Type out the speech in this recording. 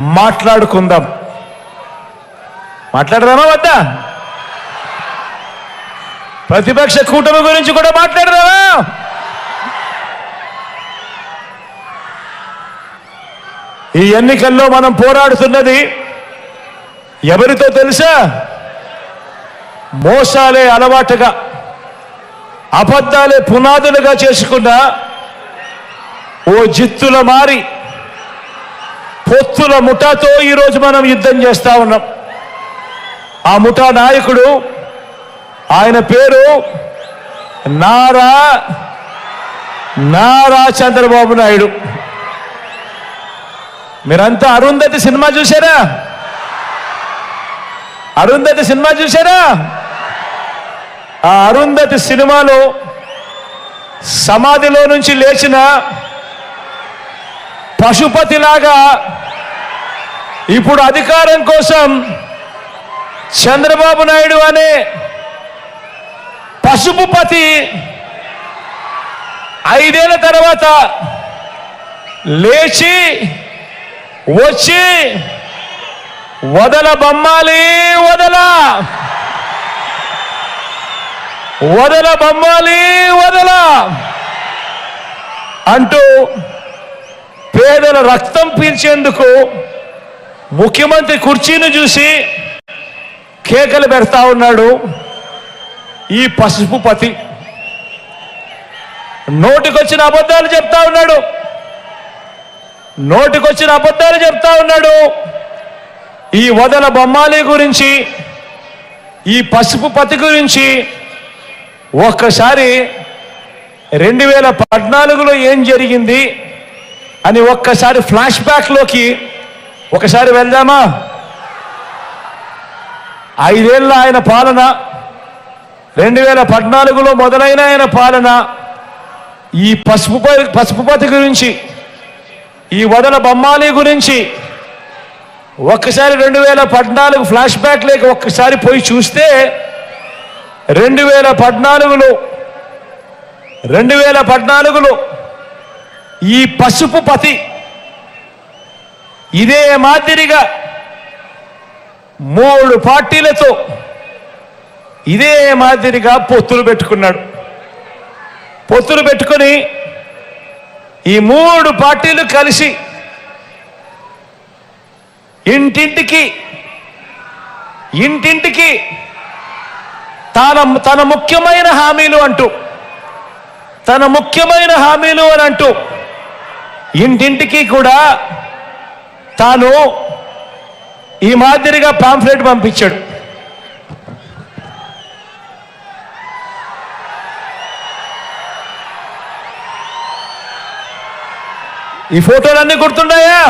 మాట్లాడుకుందాం. మాట్లాడదామా వద్దా? ప్రతిపక్ష కూటమి గురించి కూడా మాట్లాడదామా? ఈ ఎన్నికల్లో మనం పోరాడుతున్నది ఎవరితో తెలుసా? మోసాలే అలవాటుగా అబద్ధాలే పునాదులుగా చేసుకున్న ఓ జిత్తుల మారి పొత్తుల ముఠాతో ఈరోజు మనం యుద్ధం చేస్తూ ఉన్నాం. ఆ ముఠా నాయకుడు ఆయన పేరు నారా నారా చంద్రబాబు నాయుడు. మీరంతా అరుంధతి సినిమా చూసారా అరుంధతి సినిమా చూసారా ఆ అరుంధతి సినిమాలో సమాధిలో నుంచి లేచిన పశుపతిలాగా ఇప్పుడు అధికారం కోసం చంద్రబాబు నాయుడు అనే పసుపుపతి ఐదేళ్ళ తర్వాత లేచి వచ్చి వదల బొమ్మాలి వదల. వదల బొమ్మాలి వదల అంటూ పేదల రక్తం పీల్చేందుకు ముఖ్యమంత్రి కుర్చీని చూసి కేకలు పెడతా ఉన్నాడు ఈ పసుపు పతి. నోటికొచ్చిన అబద్ధాలు చెప్తా ఉన్నాడు. నోటికొచ్చిన అబద్ధాలు చెప్తా ఉన్నాడు. ఈ వదల బొమ్మాలి గురించి ఈ పసుపు పతి గురించి ఒక్కసారి రెండు వేల పద్నాలుగులో ఏం జరిగింది అని ఒక్కసారి ఫ్లాష్ బ్యాక్లోకి ఒకసారి వెళ్దామా? ఐదేళ్ళ ఆయన పాలన రెండు వేల పద్నాలుగులో మొదలైన ఆయన పాలన ఈ పసుపు ప- పసుపుపతి గురించి ఈ వదల బొమ్మాలి గురించి ఒక్కసారి రెండు వేల పద్నాలుగు ఫ్లాష్ బ్యాక్ లేక ఒక్కసారి పోయి చూస్తే రెండు వేల పద్నాలుగులో రెండు వేల పద్నాలుగులో ఈ పసుపు పతి ఇదే మాదిరిగా మూడు పార్టీలతో ఇదే మాదిరిగా పొత్తులు పెట్టుకున్నాడు. పొత్తులు పెట్టుకొని ఈ మూడు పార్టీలు కలిసి ఇంటింటికి ఇంటింటికి తన తన ముఖ్యమైన హామీలు అంటూ తన ముఖ్యమైన హామీలు అని అంటూ ఇంటింటికి కూడా తాను ఈ మాదిరిగా పాంఫ్లెట్ పంపించాడు. ఈ ఫోటోలన్నీ గుర్తున్నాయా